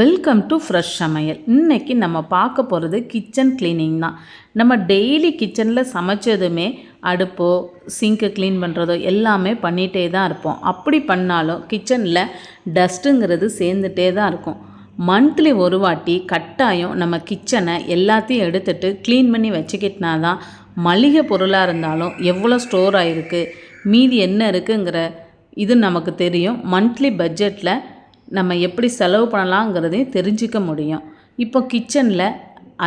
Welcome to fresh சமையல். இன்றைக்கி நம்ம பார்க்க போகிறது கிச்சன் க்ளீனிங் தான். நம்ம டெய்லி கிச்சனில் சமைச்சதுமே அடுப்போ சிங்க்கு க்ளீன் பண்ணுறதோ எல்லாமே பண்ணிகிட்டே தான் இருப்போம். அப்படி பண்ணாலும் கிச்சனில் டஸ்ட்டுங்கிறது சேர்ந்துட்டே தான் இருக்கும். மந்த்லி ஒரு வாட்டி கட்டாயம் நம்ம கிச்சனை எல்லாத்தையும் எடுத்துட்டு க்ளீன் பண்ணி வச்சுக்கிட்டனா தான் மளிகை பொருளாக இருந்தாலும் எவ்வளோ ஸ்டோர் ஆகிருக்கு மீதி என்ன இருக்குங்கிற இது நமக்கு தெரியும். மந்த்லி பட்ஜெட்டில் நம்ம எப்படி செலவு பண்ணலாங்கிறதையும் தெரிஞ்சிக்க முடியும். இப்போ கிச்சனில்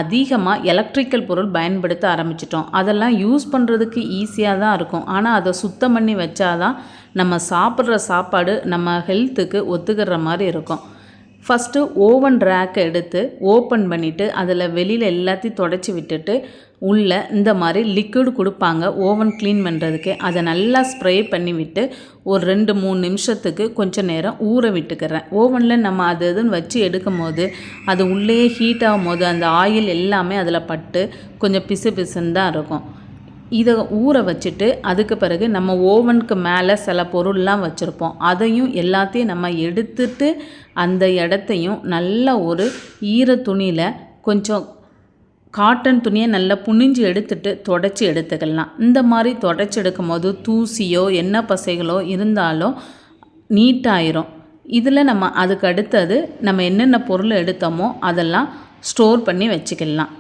அதிகமாக எலக்ட்ரிக்கல் பொருள் பயன்படுத்த ஆரம்பிச்சிட்டோம். அதெல்லாம் யூஸ் பண்ணுறதுக்கு ஈஸியாக தான் இருக்கும். ஆனால் அதை சுத்தம் பண்ணி வச்சாதான் நம்ம சாப்பிட்ற சாப்பாடு நம்ம ஹெல்த்துக்கு ஒத்துக்கிற மாதிரி இருக்கும். ஃபஸ்ட்டு ஓவன் ரேக்கை எடுத்து ஓப்பன் பண்ணிவிட்டு அதில் வெளியில் எல்லாத்தையும் தொடச்சி விட்டுட்டு உள்ளே இந்த மாதிரி லிக்விட் கொடுப்பாங்க. ஓவன் க்ளீன் பண்ணுறதுக்கு அதை நல்லா ஸ்ப்ரே பண்ணி விட்டு ஒரு ரெண்டு மூணு நிமிஷத்துக்கு கொஞ்சம் நேரம் ஊற விட்டுக்கிறேன். ஓவனில் நம்ம அது இதுன்னு வச்சு எடுக்கும் போது அது உள்ளே ஹீட் ஆகும் போது அந்த ஆயில் எல்லாமே அதில் பட்டு கொஞ்சம் பிசு பிசுன்னு தான் இருக்கும். இதை ஊற வச்சுட்டு அதுக்கு பிறகு நம்ம ஓவனுக்கு மேலே சில பொருள்லாம் வச்சுருப்போம். அதையும் எல்லாத்தையும் நம்ம எடுத்துட்டு அந்த இடத்தையும் நல்ல ஒரு ஈர துணியில் கொஞ்சம் காட்டன் துணியை நல்லா புனிஞ்சு எடுத்துட்டு தொடச்சி எடுத்துக்கலாம். இந்த மாதிரி தொடச்சி எடுக்கும் போது தூசியோ எண்ணெய் பசைகளோ இருந்தாலும் நீட்டாயிரும். இதில் நம்ம அதுக்கு அடுத்தது நம்ம என்னென்ன பொருள் எடுத்தோமோ அதெல்லாம் ஸ்டோர் பண்ணி வச்சுக்கலாம்.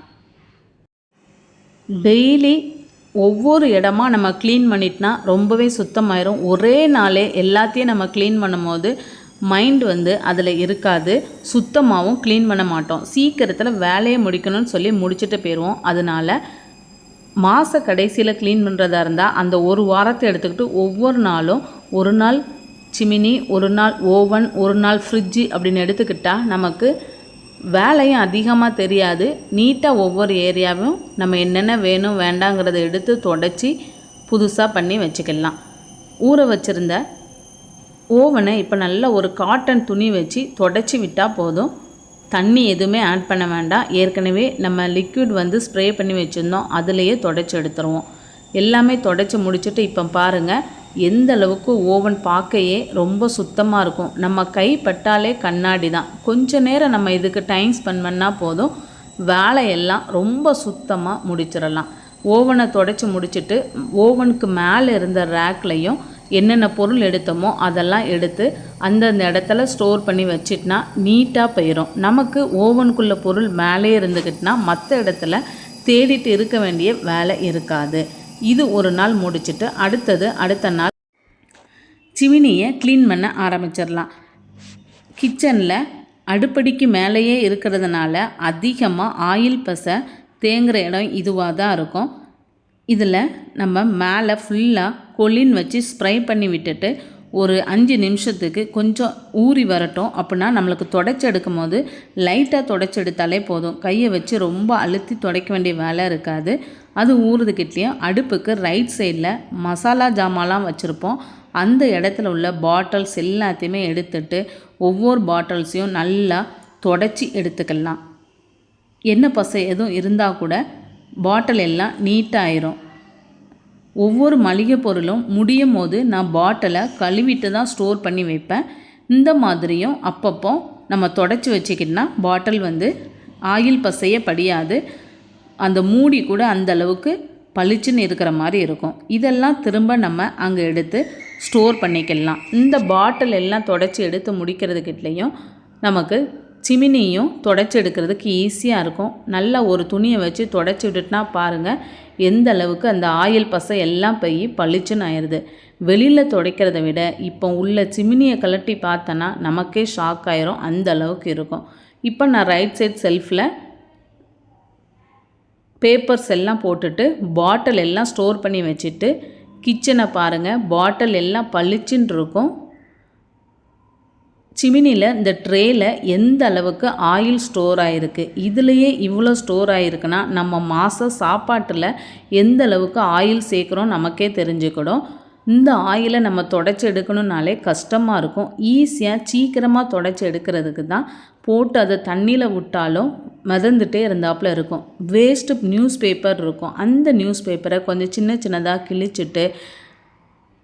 டெய்லி ஒவ்வொரு இடமா நம்ம க்ளீன் பண்ணிட்டுனா ரொம்பவே சுத்தமாயிரும். ஒரே நாளே எல்லாத்தையும் நம்ம க்ளீன் பண்ணும்போது மைண்ட் வந்து அதில் இருக்காது. சுத்தமாகவும் க்ளீன் பண்ண மாட்டோம். சீக்கிரத்தில் வேலையை முடிக்கணும்னு சொல்லி முடிச்சுட்டு போயிடுவோம் அதனால் மாத கடைசியில் க்ளீன் பண்ணுறதா இருந்தால் அந்த ஒரு வாரத்தை எடுத்துக்கிட்டு ஒவ்வொரு நாளும் ஒரு நாள் சிமினி ஒரு நாள் ஓவன் ஒரு நாள் ஃப்ரிட்ஜு அப்படின்னு எடுத்துக்கிட்டால் நமக்கு வேலையும் அதிகமாக தெரியாது. நீட்டாக ஒவ்வொரு ஏரியாவும் நம்ம என்னென்ன வேணும் வேண்டாங்கிறத எடுத்து தொடச்சி புதுசாக பண்ணி வச்சுக்கலாம். ஊற வச்சுருந்த ஓவனை இப்போ நல்ல ஒரு காட்டன் துணி வச்சு தொடச்சி விட்டால் போதும். தண்ணி எதுவுமே ஆட் பண்ண வேண்டாம். ஏற்கனவே நம்ம லிக்விட் வந்து ஸ்ப்ரே பண்ணி வச்சுருந்தோம். அதுலேயே தொடச்சி எடுத்துருவோம். எல்லாமே தொடச்சி முடிச்சுட்டு இப்போ பாருங்கள் எந்த அளவுக்கு ஓவன் பார்க்கையே ரொம்ப சுத்தமாக இருக்கும். நம்ம கை பட்டாலே கண்ணாடி தான். கொஞ்ச நேரம் நம்ம இதுக்கு டைம் ஸ்பெண்ட் பண்ணால் போதும். வேலையெல்லாம் ரொம்ப சுத்தமாக முடிச்சிடலாம். ஓவனை தொடச்சி முடிச்சுட்டு ஓவனுக்கு மேலே இருந்த ரேக்லையும் என்னென்ன பொருள் எடுத்தோமோ அதெல்லாம் எடுத்து அந்தந்த இடத்துல ஸ்டோர் பண்ணி வச்சிட்னா நீட்டாக போயிடும் நமக்கு ஓவனுக்குள்ள பொருள் மேலே இருந்துக்கிட்டுனா மற்ற இடத்துல தேடிட்டு இருக்க வேண்டிய வேலை இருக்காது. இது ஒரு நாள் முடிச்சுட்டு அடுத்தது அடுத்த நாள் சிமினியை க்ளீன் பண்ண ஆரம்பிச்சிடலாம். கிச்சனில் அடுப்படிக்கு மேலேயே இருக்கிறதுனால அதிகமாக ஆயில் பசை தேங்குகிற இடம் இதுவாக தான் இருக்கும். இதில் நம்ம மேலே ஃபுல்லாக கொலின் வச்சு ஸ்ப்ரை பண்ணி விட்டுட்டு ஒரு அஞ்சு நிமிஷத்துக்கு கொஞ்சம் ஊறி வரட்டும். அப்படின்னா நம்மளுக்கு தொடச்சி எடுக்கும் போது லைட்டாக தொடச்சி எடுத்தாலே போதும். கையை வச்சு ரொம்ப அழுத்தி துடைக்க வேண்டிய வேலை இருக்காது. அது ஊறுதுக்கிட்டேயும் அடுப்புக்கு ரைட் சைடில் மசாலா ஜாமான்லாம் வச்சுருப்போம். அந்த இடத்துல உள்ள பாட்டில்ஸ் எல்லாத்தையுமே எடுத்துட்டு ஒவ்வொரு பாட்டில்ஸையும் நல்லா தொடச்சி எடுத்துக்கலாம். என்ன பசை எதுவும் இருந்தால் கூட பாட்டில் எல்லாம் நீட்டாயிரும் ஒவ்வொரு மளிகை பொருளும் முடியும் போது நான் பாட்டிலை கழுவிட்டு தான் ஸ்டோர் பண்ணி வைப்பேன். இந்த மாதிரியும் அப்பப்போ நம்ம தொடச்சி வச்சுக்கிட்டோன்னா பாட்டில் வந்து ஆயில் பசைய படியாது. அந்த மூடி கூட அந்த அளவுக்கு பளிச்சுன்னு இருக்கிற மாதிரி இருக்கும். இதெல்லாம் திரும்ப நம்ம அங்கே எடுத்து ஸ்டோர் பண்ணிக்கலாம். இந்த பாட்டில் எல்லாம் தொடச்சி எடுத்து முடிக்கிறதுக்கிட்டேயும் நமக்கு சிமினியும் தொடச்சி எடுக்கிறதுக்கு ஈஸியாக இருக்கும். நல்லா ஒரு துணியை வச்சு தொடச்சி விட்டுட்டுனா பாருங்கள் எந்த அளவுக்கு அந்த ஆயில் பசை எல்லாம் போய் பளிச்சுன்னு ஆயிடுது வெளியில் துடைக்கிறத விட இப்போ உள்ள சிமினியை கலட்டி பார்த்தோன்னா நமக்கே ஷாக் ஆயிரும் அந்த அளவுக்கு இருக்கும். இப்போ நான் ரைட் சைட் செல்ஃபில் பேப்பர்ஸ் எல்லாம் போட்டுட்டு பாட்டில் எல்லாம் ஸ்டோர் பண்ணி வச்சுட்டு கிச்சனை பாருங்கள் பாட்டில் எல்லாம் பளிச்சுன்னு இருக்கும். சிமினியில் இந்த ட்ரேயில் எந்த அளவுக்கு ஆயில் ஸ்டோர் ஆகிருக்கு இதுலேயே இவ்வளோ ஸ்டோர் ஆகிருக்குன்னா நம்ம மாதம் சாப்பாட்டில் எந்த அளவுக்கு ஆயில் சேர்க்குறோம் நமக்கே தெரிஞ்சுக்கிடும். இந்த ஆயிலை நம்ம தொடச்சி எடுக்கணுன்னாலே கஷ்டமாக இருக்கும். ஈஸியாக சீக்கிரமாக தொடச்சி எடுக்கிறதுக்கு தான் போட்டு அதை தண்ணியில் விட்டாலும் மிதந்துட்டே இருந்தாப்புல இருக்கும். வேஸ்ட்டு நியூஸ் பேப்பர் இருக்கும். அந்த நியூஸ் பேப்பரை கொஞ்சம் சின்ன சின்னதாக கிழிச்சிட்டு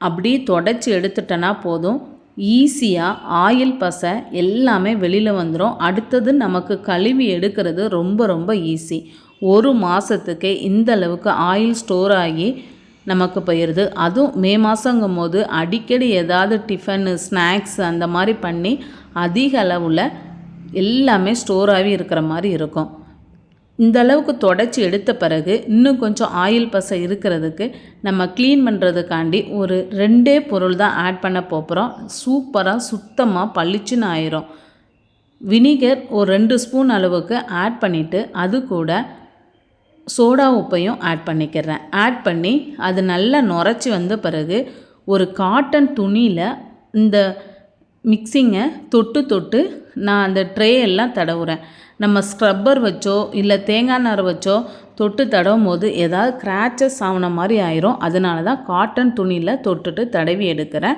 அப்படியே தொடச்சி எடுத்துட்டோன்னா போதும். ஈஸியாக ஆயில் பசை எல்லாமே வெளியில் வந்துடும் அடுத்தது நமக்கு கழுவி எடுக்கிறது ரொம்ப ரொம்ப ஈஸி. ஒரு மாதத்துக்கே இந்த அளவுக்கு ஆயில் ஸ்டோர் ஆகி நமக்கு போயிடுது அதுவும் மே மாதங்கும் போது அடிக்கடி ஏதாவது டிஃபனு ஸ்நாக்ஸ் அந்த மாதிரி பண்ணி அதிக அளவில் எல்லாமே ஸ்டோர் ஆகி இருக்கிற மாதிரி இருக்கும். இந்த அளவுக்கு தொடச்சி எடுத்த பிறகு இன்னும் கொஞ்சம் ஆயில் பசை இருக்கிறதுக்கு நம்ம க்ளீன் பண்ணுறதுக்காண்டி ஒரு ரெண்டே பொருள் தான் ஆட் பண்ண போகிறோம் சூப்பராக சுத்தமாக பளிச்சுன்னு ஆயிரும். வினிகர் ஒரு ரெண்டு ஸ்பூன் அளவுக்கு ஆட் பண்ணிவிட்டு அது கூட சோடா உப்பையும் ஆட் பண்ணிக்கிறேன். ஆட் பண்ணி அது நல்லா நுரைச்சி வந்த பிறகு ஒரு காட்டன் துணியில் இந்த மிக்சிங்கை தொட்டு தொட்டு நான் அந்த ட்ரே எல்லாம் தடவுறேன். நம்ம ஸ்க்ரப்பர் வச்சோ இல்லை தேங்காய் நார் வச்சோ தொட்டு தடவும் போது ஏதாவது கிராச்சஸ் ஆகின மாதிரி ஆயிரும். அதனால தான் காட்டன் துணியில் தொட்டுட்டு தடவி எடுக்கிறேன்.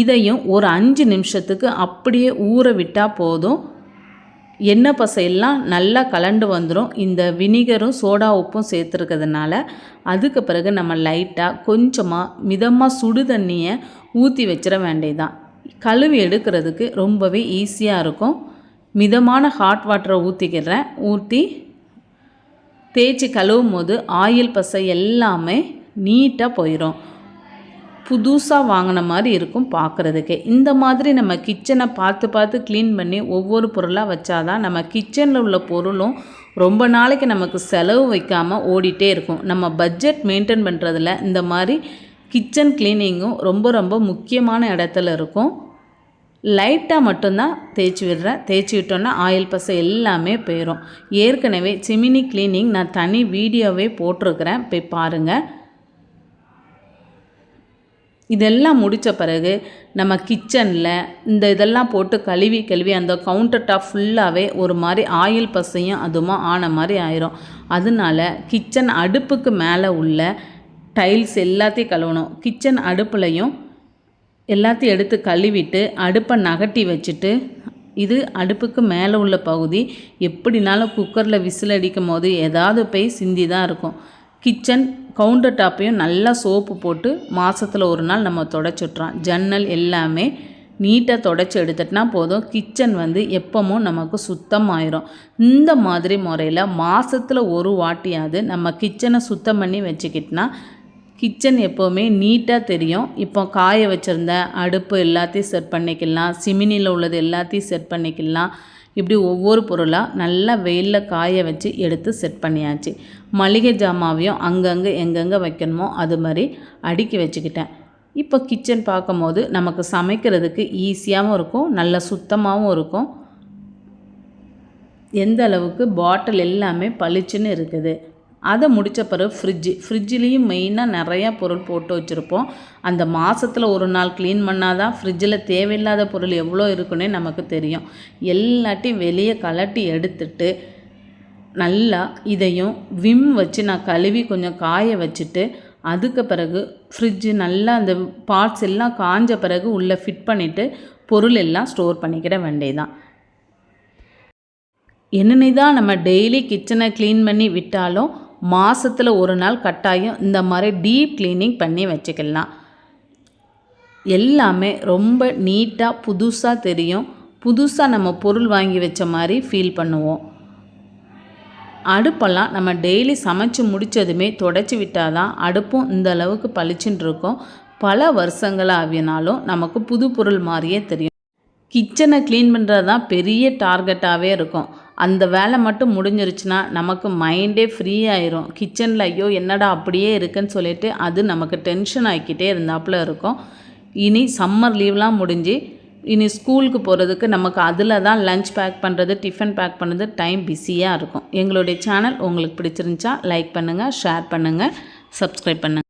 இதையும் ஒரு அஞ்சு நிமிஷத்துக்கு அப்படியே ஊற விட்டால் போதும். எண்ணெய் பசையெல்லாம் நல்லா கலண்டு வந்துடும் இந்த வினிகரும் சோடா உப்பும் சேர்த்துருக்கிறதுனால அதுக்கு பிறகு நம்ம லைட்டாக கொஞ்சமாக மிதமாக சுடு தண்ணியை ஊற்றி வச்சிட வேண்டியதான் கழுவி எடுக்கிறதுக்கு ரொம்பவே ஈஸியாக இருக்கும். மிதமான ஹாட் வாட்டரை ஊற்றிக்கிறேன் ஊற்றி தேய்ச்சி கழுவும் போது ஆயில் பசை எல்லாமே நீட்டாக போயிடும் புதுசாக வாங்கின மாதிரி இருக்கும் பார்க்குறதுக்கே இந்த மாதிரி நம்ம கிச்சனை பார்த்து பார்த்து க்ளீன் பண்ணி ஒவ்வொரு பொருளாக வச்சாதான் நம்ம கிச்சனில் உள்ள பொருளும் ரொம்ப நாளைக்கு நமக்கு செலவு வைக்காமல் ஓடிட்டே இருக்கும். நம்ம பட்ஜெட் மெயின்டைன் பண்ணுறதுல இந்த மாதிரி கிச்சன் க்ளீனிங்கும் ரொம்ப ரொம்ப முக்கியமான இடத்துல இருக்கும். லைட்டாக மட்டும்தான் தேய்ச்சி விடுறேன் தேய்ச்சி விட்டோன்னா ஆயில் பசை எல்லாமே போயிடும் ஏற்கனவே சிமினி கிளீனிங் நான் தனி வீடியோவே போட்டிருக்கிறேன். போய் பாருங்கள் இதெல்லாம் முடித்த பிறகு நம்ம கிச்சனில் இந்த இதெல்லாம் போட்டு கழுவி கழுவி அந்த கவுண்டர் டாப் ஃபுல்லாகவே ஒரு மாதிரி ஆயில் பசையும் அதுமா ஆன மாதிரி ஆயிரும். அதனால கிச்சன் அடுப்புக்கு மேலே உள்ள டைல்ஸ் எல்லாத்தையும் கழுவணும். கிச்சன் அடுப்புலையும் எல்லாத்தையும் எடுத்து கழுவிட்டு அடுப்பை நகட்டி வச்சுட்டு இது அடுப்புக்கு மேலே உள்ள பகுதி. எப்படினாலும் குக்கரில் விசில் அடிக்கும் போது ஏதாவது போய் சிந்தி தான் இருக்கும். கிச்சன் கவுண்டர் டாப்பையும் நல்லா சோப்பு போட்டு மாதத்தில் ஒரு நாள் நம்ம தொடச்சிட்றோம். ஜன்னல் எல்லாமே நீட்டாக தொடச்சி எடுத்துட்டுனா போதும். கிச்சன் வந்து எப்பவும் நமக்கு சுத்தமாயிரும். இந்த மாதிரி முறையில் மாதத்தில் ஒரு வாட்டியாவது நம்ம கிச்சனை சுத்தம் பண்ணி வச்சுக்கிட்டோன்னா கிச்சன் எப்போவுமே நீட்டாக தெரியும். இப்போ காய வச்சுருந்த அடுப்பு எல்லாத்தையும் செட் பண்ணிக்கலாம். சிமினியில் உள்ளது எல்லாத்தையும் செட் பண்ணிக்கலாம். இப்படி ஒவ்வொரு பொருளாக நல்லா வெயிலில் காய வச்சு எடுத்து செட் பண்ணியாச்சு. மளிகை ஜாமாவையும் அங்கங்கே எங்கெங்கே வைக்கணுமோ அது மாதிரி அடுக்கி வச்சுக்கிட்டேன். இப்போ கிச்சன் பார்க்கும்போது நமக்கு சமைக்கிறதுக்கு ஈஸியாகவும் இருக்கும். நல்ல சுத்தமாகவும் இருக்கும். எந்த அளவுக்கு பாட்டில் எல்லாமே பளிச்சுன்னு இருக்குது. அதை முடித்த பிறகு ஃப்ரிட்ஜு ஃப்ரிட்ஜிலையும் மெயினாக நிறையா பொருள் போட்டு வச்சுருப்போம். அந்த மாதத்தில் ஒரு நாள் க்ளீன் பண்ணால் தான் ஃப்ரிட்ஜில் தேவையில்லாத பொருள் எவ்வளோ இருக்குன்னே நமக்கு தெரியும். எல்லாத்தையும் வெளியே கலட்டி எடுத்துட்டு நல்லா இதையும் விம் வச்சு நான் கழுவி கொஞ்சம் காய வச்சுட்டு அதுக்கு பிறகு ஃப்ரிட்ஜு நல்லா அந்த பார்ட்ஸ் எல்லாம் காஞ்ச பிறகு உள்ளே ஃபிட் பண்ணிவிட்டு பொருள் எல்லாம் ஸ்டோர் பண்ணிக்கிட வேண்டியதான் என்னென்ன தான் நம்ம டெய்லி கிச்சனை க்ளீன் பண்ணி விட்டாலும் மாதத்தில் ஒரு நாள் கட்டாயம் இந்த மாதிரி டீப் க்ளீனிங் பண்ணி வச்சுக்கலாம். எல்லாமே ரொம்ப நீட்டாக புதுசாக தெரியும். புதுசாக நம்ம பொருள் வாங்கி வச்ச மாதிரி ஃபீல் பண்ணுவோம். அடுப்பெல்லாம் நம்ம டெய்லி சமைச்சு முடித்ததுமே தொடச்சி விட்டால் தான் அடுப்பும் இந்த அளவுக்கு பளிச்சுன்னு இருக்கும். பல வருஷங்களாக ஆகினாலும் நமக்கு புது பொருள் மாதிரியே தெரியும். கிச்சனை க்ளீன் பண்ணுறது தான் பெரிய டார்கெட்டாகவே இருக்கும். அந்த வேலை மட்டும் முடிஞ்சிருச்சுன்னா நமக்கு மைண்டே ஃப்ரீ ஆயிரும். கிச்சனில் ஐயோ என்னடா அப்படியே இருக்குன்னு சொல்லிட்டு அது நமக்கு டென்ஷன் ஆகிக்கிட்டே இருந்தாப்புல இருக்கும். இனி சம்மர் லீவ்லாம் முடிஞ்சு இனி ஸ்கூலுக்கு போகிறதுக்கு நமக்கு அதில் தான் லஞ்ச் பேக் பண்ணுறது டிஃபன் பேக் பண்ணுறது டைம் பிஸியாக இருக்கும். எங்களுடைய சேனல் உங்களுக்கு பிடிச்சிருந்துச்சா லைக் பண்ணுங்கள் ஷேர் பண்ணுங்கள் சப்ஸ்கிரைப் பண்ணுங்கள்